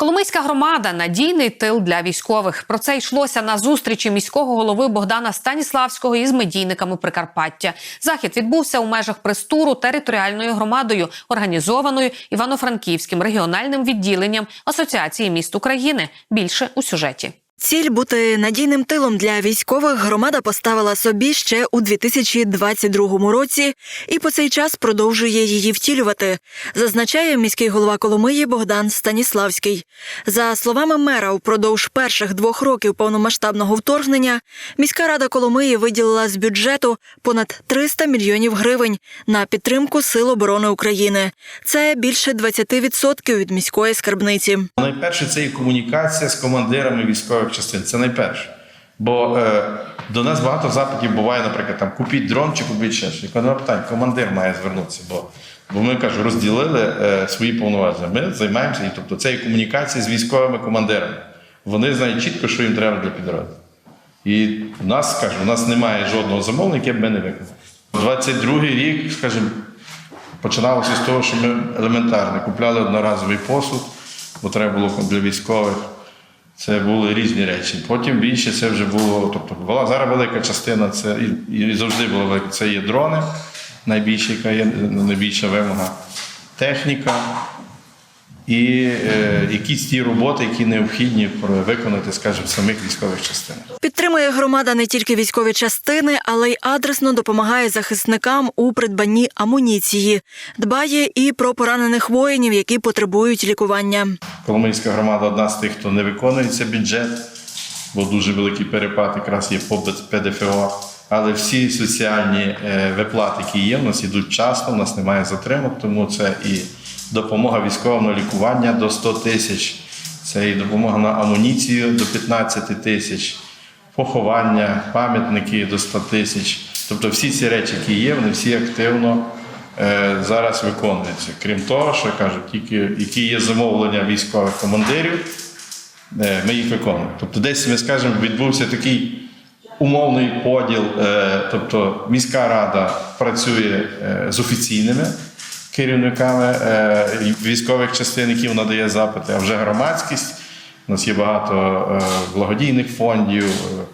Коломийська громада надійний тил для військових. Про це йшлося на зустрічі міського голови Богдана Станіславського із медійниками Прикарпаття. Захід відбувся у межах престуру територіальною громадою, організованою Івано-Франківським регіональним відділенням Асоціації міст України. Більше у сюжеті. Ціль бути надійним тилом для військових громада поставила собі ще у 2022 році і по цей час продовжує її втілювати, зазначає міський голова Коломиї Богдан Станіславський. За словами мера, упродовж перших двох років повномасштабного вторгнення міська рада Коломиї виділила з бюджету понад 300 мільйонів гривень на підтримку Сил оборони України. Це більше 20% від міської скарбниці. Найперше це і комунікація з командирами військових частин. Це найперше. Бо е, до нас багато запитів буває, наприклад, там купіть дрон чи купіть ще щось. Нема питань, командир має звернутися. Бо, бо ми кажу, розділили е, свої повноваження. Ми займаємося, і тобто це і комунікація з військовими командирами. Вони знають чітко, що їм треба для підрозділу. І в нас, скажу, у нас немає жодного замовника, яке б ми не виконали. 22-й рік, скажімо, починалося з того, що ми елементарно купляли одноразовий посуд, бо треба було для військових. Це були різні речі. Потім більше це вже було. Тобто була зараз велика частина, це і, і завжди було. Це є дрони, найбільша, яка є найбільша вимога, техніка і е, якісь ті роботи, які необхідні виконати, скажімо, в самих військових частинах. Підтримує громада не тільки військові частини, але й адресно допомагає захисникам у придбанні амуніції. Дбає і про поранених воїнів, які потребують лікування. Коломийська громада одна з тих, хто не виконується бюджет, бо дуже великий перепад якраз є по ПДФО. Але всі соціальні е, виплати, які є, в нас ідуть вчасно, в нас немає затримок, тому це і допомога військовим на лікування до 100 тисяч, це і допомога на амуніцію до 15 тисяч, поховання, пам'ятники до 100 тисяч. Тобто всі ці речі, які є, вони всі активно е, зараз виконуються. Крім того, що я кажу, тільки які є замовлення військових командирів, е, ми їх виконуємо. Тобто, десь ми скажемо, відбувся такий умовний поділ, е, тобто міська рада працює з офіційними керівниками е, військових частин, які надає запити, а вже громадськість. У нас є багато е, благодійних фондів е,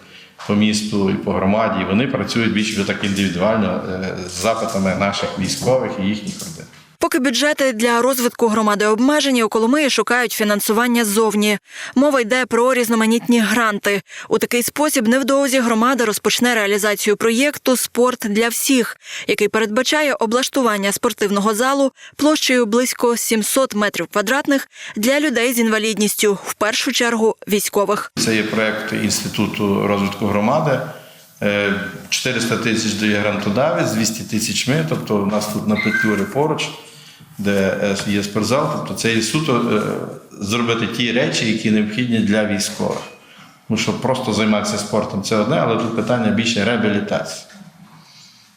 по місту і по громаді. Вони працюють більш так індивідуально з запитами наших військових і їхніх родин. Поки бюджети для розвитку громади обмежені, у Коломиї шукають фінансування ззовні. Мова йде про різноманітні гранти. У такий спосіб невдовзі громада розпочне реалізацію проєкту Спорт для всіх, який передбачає облаштування спортивного залу площею близько 700 метрів квадратних для людей з інвалідністю, в першу чергу військових. Це є проект Інституту розвитку громади. Е, 400 тисяч дає грантодавець, 200 тисяч ми. Тобто у нас тут на Петлюрі поруч, де е, є спортзал. Тобто це є суто е, зробити ті речі, які необхідні для військових. Тому що просто займатися спортом це одне, але тут питання більше реабілітації.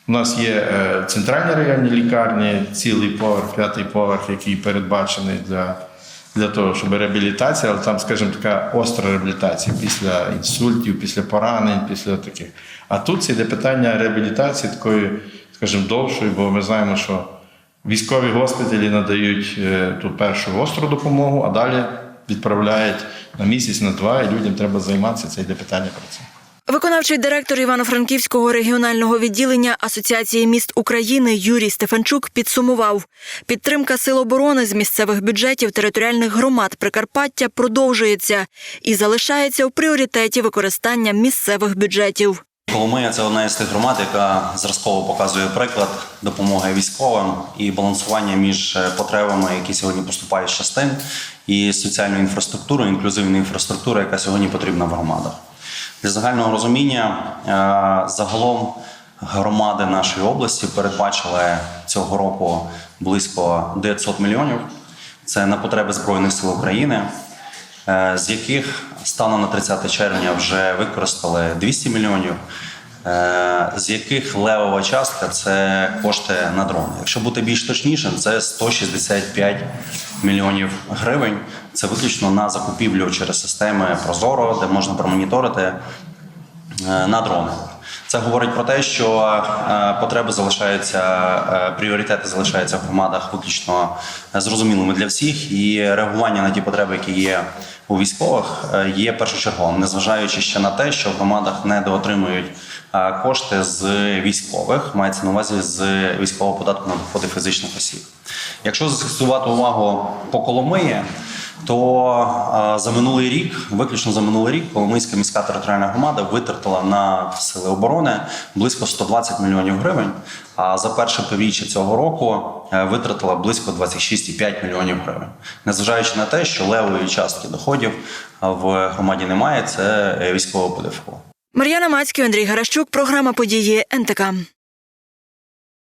У нас є е, центральні районні лікарні, цілий поверх, п'ятий поверх, який передбачений для, для того, щоб реабілітація, але там, скажімо, така остра реабілітація після інсультів, після поранень, після таких. А тут це йде питання реабілітації такої, скажімо, довшої, бо ми знаємо, що військові госпіталі надають е, ту першу гостру допомогу, а далі відправляють на місяць, на два, і людям треба займатися. Це йде питання про це. Виконавчий директор Івано-Франківського регіонального відділення Асоціації міст України Юрій Стефанчук підсумував, підтримка сил оборони з місцевих бюджетів територіальних громад Прикарпаття продовжується і залишається у пріоритеті використання місцевих бюджетів. Коломия це одна із тих громад, яка зразково показує приклад допомоги військовим і балансування між е, потребами, які сьогодні поступають з частин, і соціальною інфраструктурою, інклюзивною інфраструктурою, яка сьогодні потрібна в громадах. Для загального розуміння е, загалом громади нашої області передбачили цього року близько 900 мільйонів. Це на потреби Збройних сил України, з яких станом на 30 червня вже використали 200 мільйонів, е, з яких левова частка це кошти на дрони. Якщо бути більш точнішим, це 165 мільйонів гривень. Це виключно на закупівлю через системи Прозоро, де можна промоніторити е, на дрони. Це говорить про те, що е, потреби залишаються, е, пріоритети залишаються в громадах виключно зрозумілими для всіх, і реагування на ті потреби, які є у військових, е, є першочерговим, незважаючи ще на те, що в громадах недоотримують кошти з військових, мається на увазі з військового податку на доходи фізичних осіб. Якщо застосувати увагу по Коломиї, то е, за минулий рік, виключно за минулий рік, Коломийська міська територіальна громада витратила на сили оборони близько 120 мільйонів гривень. А за перше півріччя цього року е, витратила близько 26,5 мільйонів гривень. Незважаючи на те, що левої частки доходів е, в громаді немає, це військове ПДФО. Мар'яна Мацький, Андрій Гаращук, програма події НТК.